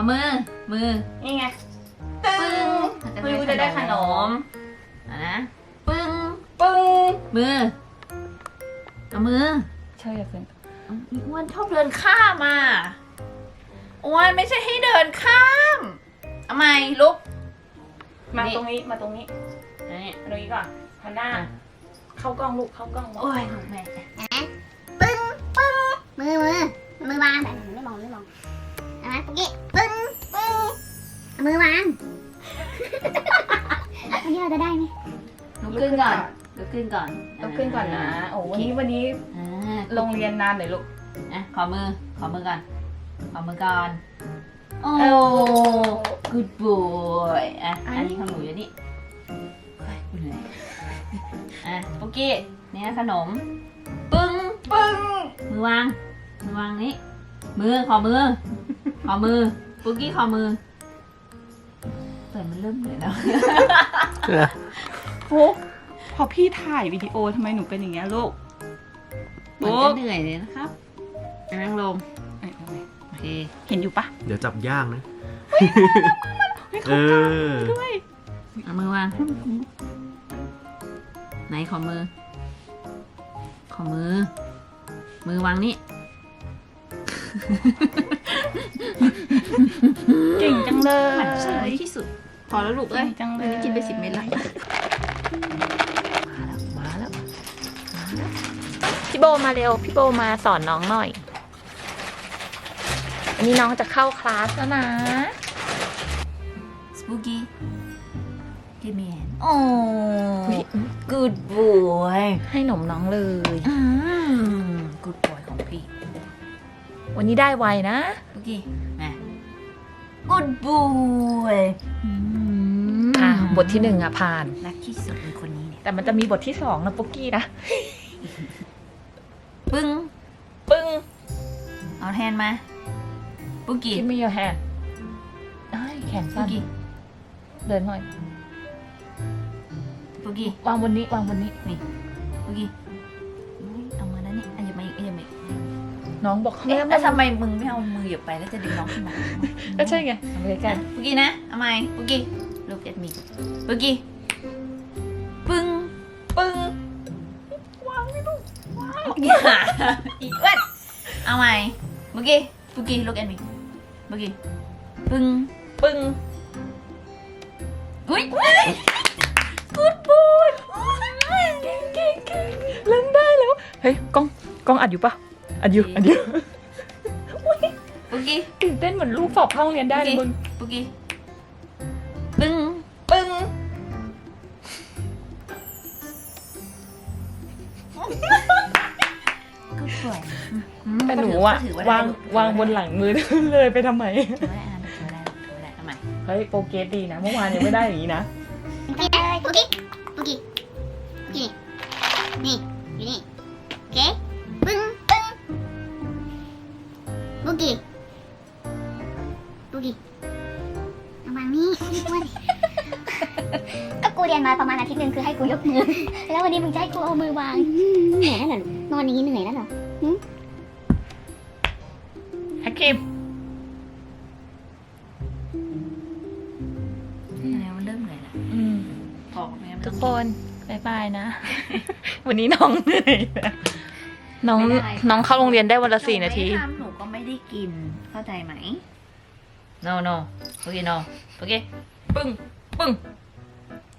เอามือ มือนี่ไงปึ้งไม่รู้จะได้ขนมอะนะ ปึ้ง ปึ้ง มือ เอามือใช่เพื่อนอ้วนชอบเดินข้ามอะอ้วนไม่ใช่ให้เดินข้ามเอาไหมลุก มานี่ตรงนี้ มาตรงนี้นี่มาตรงนี้ก่อนหันหน้า เข้ากล้องลูก เข้ากล้องโอ้ยแม่ปึ้ง ปึ้ง มือมือมือวางแบบไม่มองไม่มองเอา ไหมปุ๊กกี้ปึ้งปึ้งเอามือวางวันนี้เราจะได้ไหมลุกขึ้นก่อนลุกขึ้นก่อนลุกขึ้นก่อนนะ โอ้วันนี้วันนี้อ่าโรงเรียนนานหน่อยลูก อะขอมือ ขอมือก่อน ขอมือก่อน โอ้โอ้ good boy อะ อันนี้ของหนูอยู่นี่เฮ้ยกูเหนื่อยอะปุกกี้นี่นะขนม ปึ้ง ปึ้ง มือวาง มือวางนี้ มือ ขอมือ ขอมือปุกกี้ขอมือเปิดมันเริ่มเหนื่อยแล้ว ฟุกพอพี่ถ่ายวิดีโอทำไมหนูเป็นอย่างเงี้ยลูกเหมือนจะเหนื่อยเลยนะครับอะนั่งลงเอ้ยเอาไว้โอเคเห็นอยู่ปะเดี๋ยวจับย่างนะ เออ ด้วยเอามือวางไหนขอมือ ขอมือ มือวางนี่ เก่งจังเลหมันไส้ยที่สุด พอแล้วลูกเอ้ยเก่งจังเลยวันนี้กินไปสิบเม็ดละมาแล้ว มาแล้ว พี่โบมาเร็ว พี่โบมาสอนน้องหน่อย อันนี้น้องจะเข้าคลาสแล้วนะสปูกี้ give me hand โอ้ good boy ให้หนมน้องเลย อืม good boy ของพี่ วันนี้ได้ไวนะสปูกี้มา good boy อืมอะบทที่หนึ่งอะผ่าน รักที่สุดเป็นคนนี้เนี่ยแต่มันจะมีบทที่สองนะปุ๊กกี้นะ ปึ้ง ปึ้ง เอาแทนมาปุกกี้คิดไม่ยอแฮนได้แขนปุสั้กนกี้เดินหน่อย ปุกกี้วางบนนี้วางบนนี้ ปุกกี้ น้องบอกเขาเอ๊ะไม่แล้วทำไมมึงไม่เอามือเหยียบไปแล้วจะดึงน้องขึ้นมาก็ใช่ไงทำไปใกล้ปุกกี้นะเอาไหมปุกกี้ look at me ปุกกี้ ปึ้ง ปึ้งอย่าอีกเว้นเอาไหมปุกกี้ปุกกี้ look at me ปุกกี้ ปึ้ง ปึ้ง อุ้ย good boy เก่งเก่งเก่งเล่นได้แล้ว เฮ้ยกล้องกล้องอัดอยู่ปะ อัดอยู่อัดอยู่ปุกกี้ตื่นเต้นเหมือนลูกสอบเข้าโรงเรียนได้เลยมึงปุกกี้ปึ้งปึ้ง good boy แต่หนูอะก็ถืได้วางลูกวางบนหลังมือเลยไปทำไมถือว่าได้อะถือว่าได้ถือว่าได้ทำไมเฮ้ยโปรเกรสดีนะ เมื่อวานยังไม่ได้อย่างนี้นะปุ๊กกี้ปุ๊กกี้ปุ๊กกี้ เรียนมาประมาณอาทิตย์หนึงคือให้กูยกมือ แล้ววันนี้มึงจะให้กูเอามือวางเหนื่อยแล้วเหรอนอนอย่างนี้เหนื่อยแล้วเหรอแฮกคิมแล้วมันเริ่มเหนื่อยแล้วอืมพอไหมทุกคนบายบายนะ วันนี้น้องเหนื่อยนะน้องน้องเข้าโรงเรียนได้วันละสี่นาทีหไม่ทำหนูก็ไม่ได้กิน เข้าใจไหม no no โอเค no โอเค ปึ้ง ปึ้ง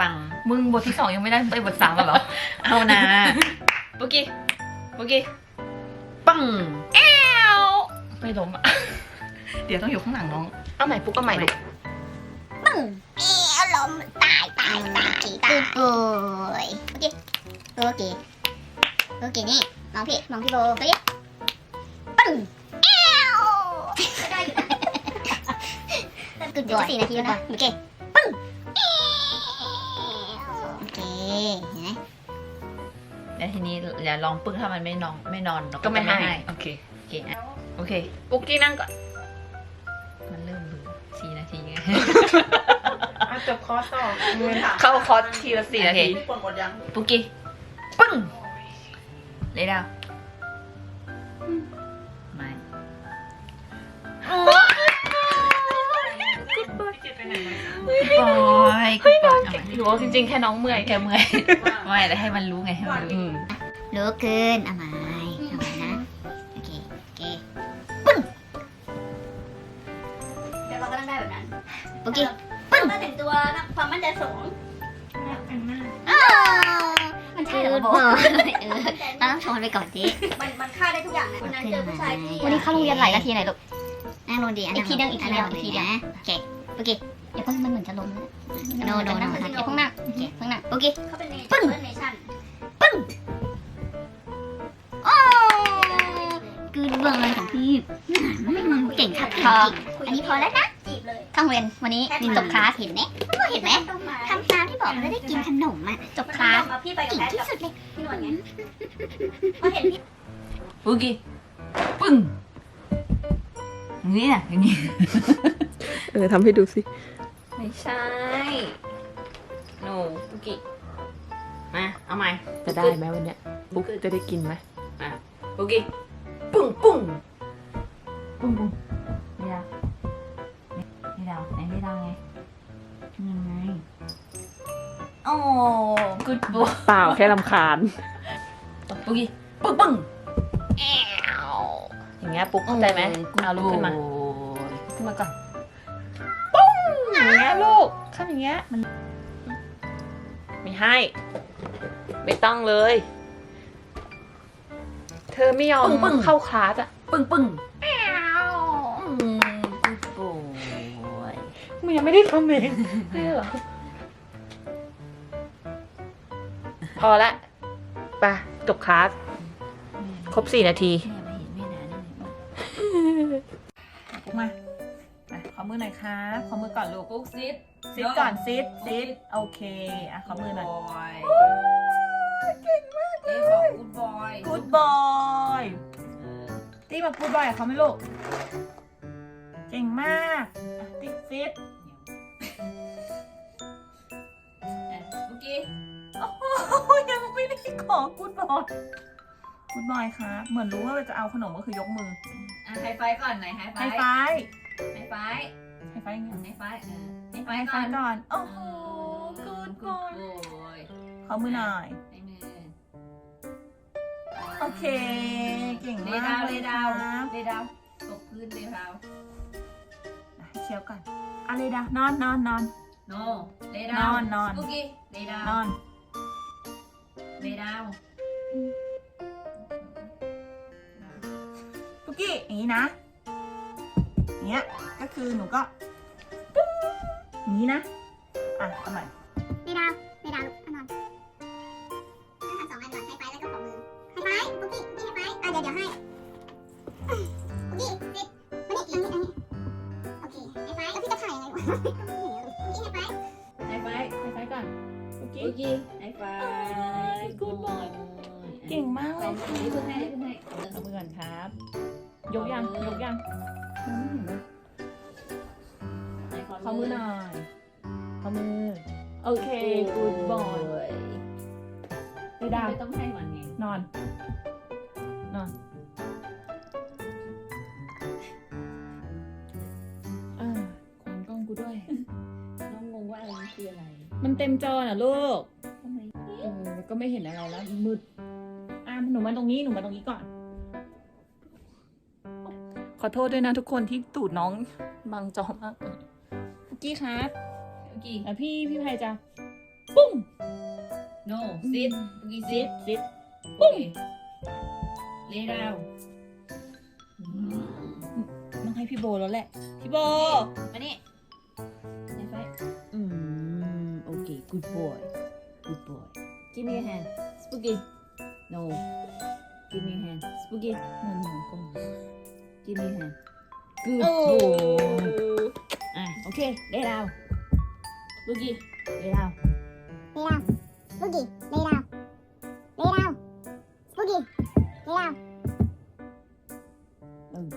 ปัง มึงบทที่สองยังไม่ได้ไปบทสามอะเหรอ เอานะปุกกี้ปุกกี้ปังไปล้มอะ เดี๋ยวต้องอยู่ข้างหลังน้อง เอาใหม่ปุ๊กก็ใหม่ลูกปึ้งเอ้อารมณ์ตายตายตายตายโอ้ยโอเคโอเคโอเคนี่มองพี่มองพี่โบโอเคปึ้งเอ้วได้อยู่นะกึดสี่นาทีแล้วนะโอเค แล้วทีนี้อย่าลองปึ้งถ้ามันไม่นอนไม่นอนเราก็ไม่ให้จะโอเคโอเคอะโอเคปุ๊กกี้นั่งก่อน มันเริ่มเบื่อสี่นาทีไงเอาจบคอร์สต่อมือถามเข้าคอร์สทีละสี่นาทีปวดหมดยังปุกกี้ปึ้งเลยดาว อยเอาใหม่หนูว่าจริงๆ แค่น้องเมื่อยแกเมื่อยไม่แต่ให้มันรู้ไงให้มันรู้อืมลุกขึ้นเอาใหม่เอาใหม่นะโอเคโอเคเดี๋ยวเราก็ต้องได้แบบนั้นโอเคปึ้งมาถึงตัวนะความมั่นใจสูงอ้าวมันใช่เหรอคือโบบอกเออเราต้องชนไปก่อนดิมันมันฆ่าได้ทุกอย่างนะวันนั้นเจอผู้ชายที่วันนี้เข้าโรงเรียนหลายนาทีไหนลูกนั่งลงดีอีกทีเดียวอีกทีเดียวอีกทีเดียวโอเคโอเคอย่าเพิ่งมันเหมือนจะล้ม โนโนโนอย่าเพิ่งนั่งโอเคเพิ่งนั่งโอเคเขาเป็นเนชั่นเนชั่นโอ้คือเบอร์ของพี่เก่งครับพออันนี้พอแล้วนะจีบเลยเข้าโรงเรียนวันนี้จบคลาสเห็นไหมเห็นไหมต้องมาทำตามที่บอกแล้วได้กินขนมอะจบคลาสเอาพี่ไปกับเก่งแพทที่กับสุดเลยพี่นวลไงพอเห็นพี่ปุกกี้ปึ้งอย่างนี้นะอย่างนี้เออทำให้ดูสิ ไม่ใช่ เอาใหม่จะได้ไหมวันเนี้ยปุ๊กจะได้กินไหมปุกกี้ปึ้งปึ้งปึ้งปึ้งนี่ดาวนี่ดาวไหนนี่ดาวไงยังไงโอ้กุดบอยเปล่าแค่ลำคาญปุกกี้ปึ้งปึ้งอย่างเงี้ยปุ๊กเข้าใจไหมเอาลุกขึ้นมาโอ้ยขึ้นมาก่อนอย่างเงี้ยลูกทำอย่างเงี้ยมันไม่ให้ ไม่ต้องเลย เธอไม่ยอมเข้าคลาสอะปึ้งปึ้งอืมกุดบอยมันยังไม่ได้ทำเองไม่เหรอ พอละไปจบคลาส ครบสี่นาทีเนี่ยไม่เห็นไม่นานนี่เลยปุ๊กมาอะขอมือหน่อยครับขอมือก่อนลูกปุ๊กซิดซิดก่อนซิดซิดโอเค อะขอมือหน่อยย เก่งมากเลยบอกกูดบอยกูดบอยตี้มากูดบอยกับเขาไหมลูก เก่งมากอะติ๊กซิดเมื่อกี้โอ้โหยังไม่ได้ขอกูดบอยกูดบอยครับเหมือนรู้ว่าจะเอาขนมก็คือยกมืออะไฮไฟก่อนไหนไฮไฟไฮไฟว์ไฮไฟไฮไฟว์ไงไฮไฟเออไฮไฟไฮไฟก่อนว์ก่อน โอ้โหกูดบอยยขอมือหน่อย ไอ้มือ โอเค เก่งเลมากดาวเลเลยคดารัวบเลดาวตกพื้นเลยดาวอะให้เชียวก่อนอะไรดานอนนอนนอน โนเลดาวนอนนอนเมื่อกี้เลดาวนอน เลดาวปุกกี้อย่างนี้นะอย่างเงี้ยก็คือหนูก็ปุ้งอย่างนี้นะ อะเอาใหม่ไม่ดาว ดี๋ยวเดี๋ยวให้ปุ๊กกี้สิมานี่อันนี้อันนี้โอเคให้ไฟแล้วพี่จะถ่ายยังไงวะปุ๊กกี้ให้ไฟไฮไฟไฮไฟก่อนปุกกี้เมื่อกี้ไฮไฟกูดบอยเก่งมากเลยเพิ่งให้เพิ่งให้ขอมือก่อนครับ ยกยังยกยังยังไม่เห็นเลยขอมือหน่อยขอมือ โอเคกูดบอยไปดาวไม่ต้องให้มันไงนอนนอน น้องงงว่าอะไรมันคืออะไรมันเต็มจอน่ะลูกทำไมเออแล้วก็ไม่เห็นอะไรแล้วมืดอะหนูมาตรงนี้หนูมาตรงนี้ก่อน ขอโทษด้วยนะทุกคนที่ตูดน้องบังจอมากเลยปุกกี้ครับเมื่อกี้ อะพี่พี่ไพจะปุ้ง no sit เมื่อกี้ ซิด sit ซิด ปุ้งเลดาวต้องให้พี่โบแล้วแหละ พี่โบ มานี่ good boy good boy give me a hand spooky no give me a hand spooky มันหนูกล้อง give me a hand good โอ้ boy อะโอเค lay down boogie lay down Lay down. Boogie. Lay down. Lay down. Boogie. Lay down.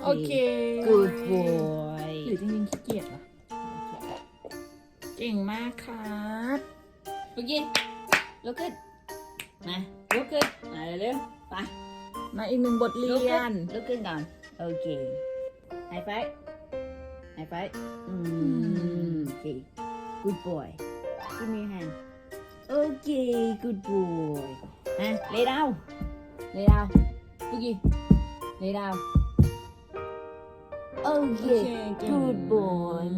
โอเค good boy หรือจริงๆขี้เกียจเหรอ เก่งมากครับ boogie look good มา look good มาเร็วๆไปมาอีกหนึ่งบทเรีลุกยขึ้นนลุกขึ้นก่อนโอเคไฮไฟไฮไฟอืมโอเค good boy give me a hand โอเค good boy อะ lay down lay down boogie lay down โอเคเก่ง good boy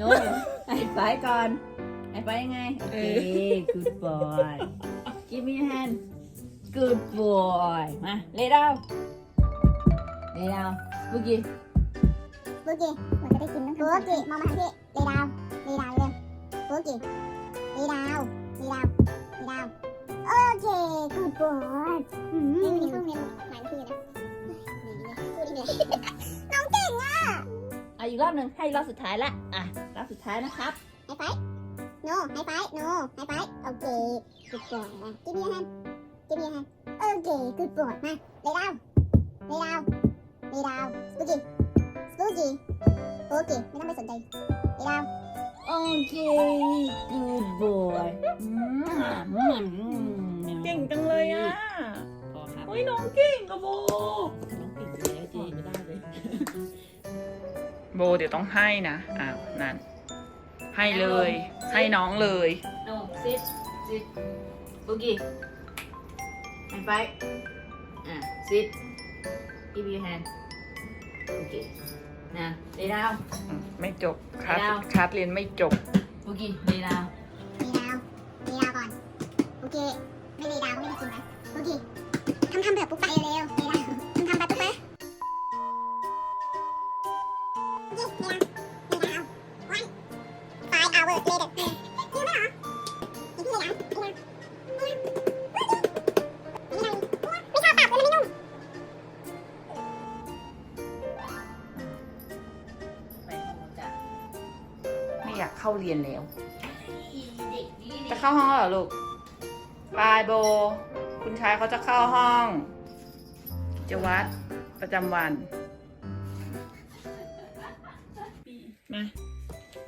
no ไฮไฟก่อนไฮไฟยังไง โอเค good boy give me a hand good boy มา lay down lay down boogie Boogie. เหมือนจะได้กินนะ Boogie มองมาทางพี่ Lay down. Lay down เร็ว Boogie. Lay down. Lay down. Lay down. Okay. Good boy. อืมวันนี้เข้าโรงเรียนหลายนาทีนะพูดอีกเลย หนึ่งให้อีกรอบสุดท้ายละ อะ รอบสุดท้ายนะครับ ไฮไฟ no ไฮไฟ no ไฮไฟ okay good boy มา give me a hand give me a hand okay good boy มา lay down lay down lay down Boogie Boogie Boogie ไม่ต้องไปสนใจ lay down โอเค good boy อืมอืมอืมเก่งจังเลยอะ พอครับเฮ้ยน้องเก่งกับโบ โบเดี๋ยวต้องให้นะอ้าวนั่น ให้เลย ให้น้องเลย no sit sit boogie hand fight อะ sit give your hand โอเคนะ lay down อืมไม่จบคลาสไม่เอา คลาสเรียนไม่จบ boogie lay down มีดาวมีดาวก่อน โอเค ไม่เลยดาวก็ไม่ได้กินนะ โอเค ทำทำแบบปุ๊บไปเร็วเลยดาว เข้าเรียนแล้วเด็กนี่จะเข้าห้องแล้วเหรอลูกบายโบ คุณชายเขาจะเข้าห้องกิจวัตรประจำวัน มา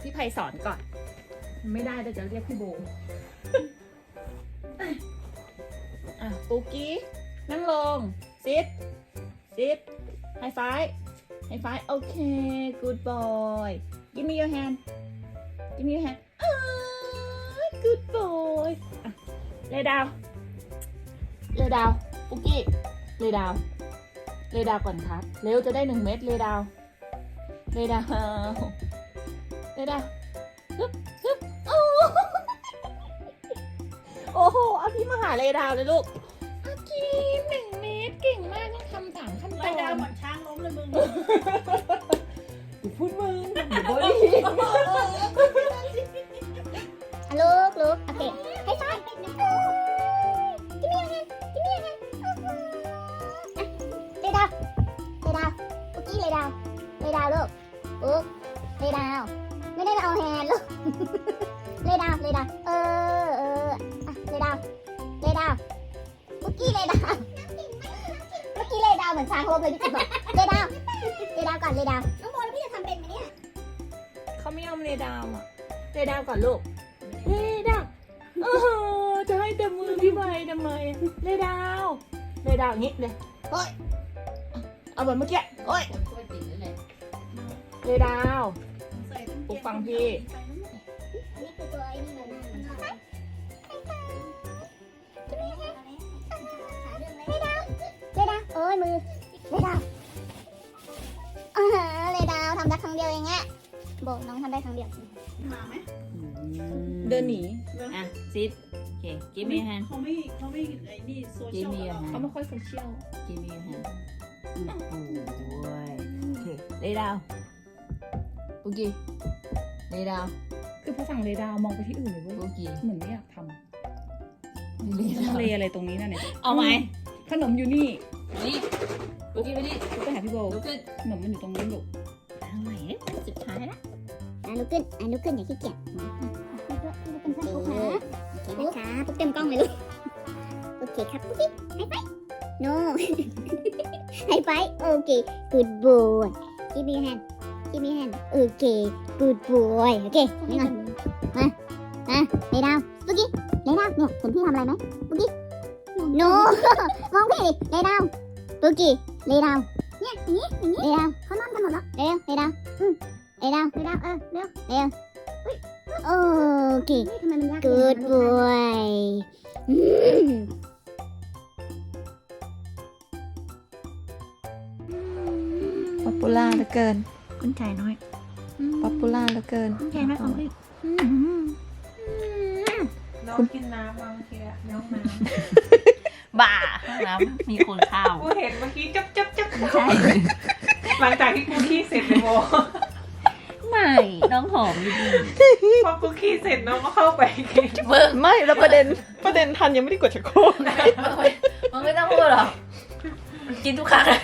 พี่ไพสอนก่อน ไม่ได้แต่จะเรียกพี่โบอะปูกี้ นั่งลง ซิดซิดไฮไฟไฮไฟโอเค good boy give me your hand give me your hand อ่า good boy อะเลยดาว เลยดาว ปุกกี้ เลยดาว เลยดาวก่อนครับ เร็วจะได้หนึ่งเม็ดเลยดาว เลยดาว เลยดาวฮึบฮึบโอ้โหโอ้โหเอาพี่มาหาเลยดาวเลยลูกอากีหนึ่งเม็ดเก่งมากต้องทำสามขั้นตอน ไล่ดาวเหมือนช้างล้มเลยมึง อย่าพูดมึงเดี๋ยวโบดีอะ เลยดาวลูกปุ๊กเลยดาว ไม่ได้เอาแฮนด์ลูกเลยดาวเลยดาวเออเอออะเลยดาวเลยดาวปุกกี้เลยดาวเมื่อกี้เลยดาวเหมือนชาโฮมเลยพี่จิ๊บบอกเลยดาวเลยดาวก่อนเลยดาวน้องโบแล้วพี่จะทำเป็นไหมเนี่ยเขาไม่ยอมเลยดาวอะเลยดาวก่อนลูกเลยดาวเออจะให้แต่มือพี่ใบทำไมเลยดาวเลยดาวอย่างงี้เลยเฮ้ยเอาแบบเมื่อกี้เฮ้ย เลยดาวปลุกฟังพี่ นี่คือตัวไอ้นี่มันนะเลยดาวเลยดาวโอ้ยมือเลยดาวอ่าเลยดาวทำได้ครั้งเดียวเองอะโบน้องทำได้ครั้งเดียวมาไหมเดินหนีอะ sit โอเค give me a hand เขาไม่เขาไม่ไอ้นี่โซเชียลเขาไม่ค่อยโซเชียล give me a hand โอ้โหโอเค lay down ปุกกี้ lay down คือพอสั่งเลยดาวมองไปที่อื่นเลยเว้ยปุกกี้เหมือนไม่อยากท lay ำทะ down เลอะไรตรงนี้น่ะเนี่ยเอาไหมขนมอยู่นี่นี่ปุกกี้ไปนี่ลุกไปหาพี่โบลุกขึ้นขนมมันอยู่ตรงนี้ลูกทางไหนสุดท้ายละอะลุกขึ้นอะลุกขึ้นอย่าขี้เกียจเป็นเพื่อนปุ๊กนะโอเคนะคะปุ๊กเต็มกล้องเลยลูกโอเคครับปุ๊กกิ๊กไฮไฟ no ไฮไฟโอเค good boy give me your hand give me your hand โอเค good boy โอเคนี่ก่อนมามาเลยดาวปุ๊กกิ๊กเลยดาวเนี่ยเห็นพี่ทำอะไรไหมปุ๊กกิ๊ก no มองพี่ดิเลยดาวปุ๊กกิ๊กเลยดาวเนี่ยอย่างนี้อย่างนี้เลยดาวเขานอนกันหมดแล้วเร็วเลยดาวอืมเลยดาวเลยดาวเออเร็วเร็วโอเค good boy อืมป๊อปปูล่าเหลือเกิน คุณใจน้อยป๊อปปูล่าเหลือเกินคุณใจไหมของพี่น้องกินน้ำมาเมื่อกี้อะน้องน้ำบ้าห้องน้ำมีคนเข้าำกูเห็นเมื่อกี้จับจับจับไม่ใช่หลังจากที่กูขี้เสร็จเลยโมไม่น้องหอมดีพอกูขี้เสร็จน้องก็เข้าไปกินเบิ้งไม่แล้วประเด็นประเด็นทันยังไม่ได้กดชักโครกมันไม่ต้องพูดหรอกกินทุกครั้งเลย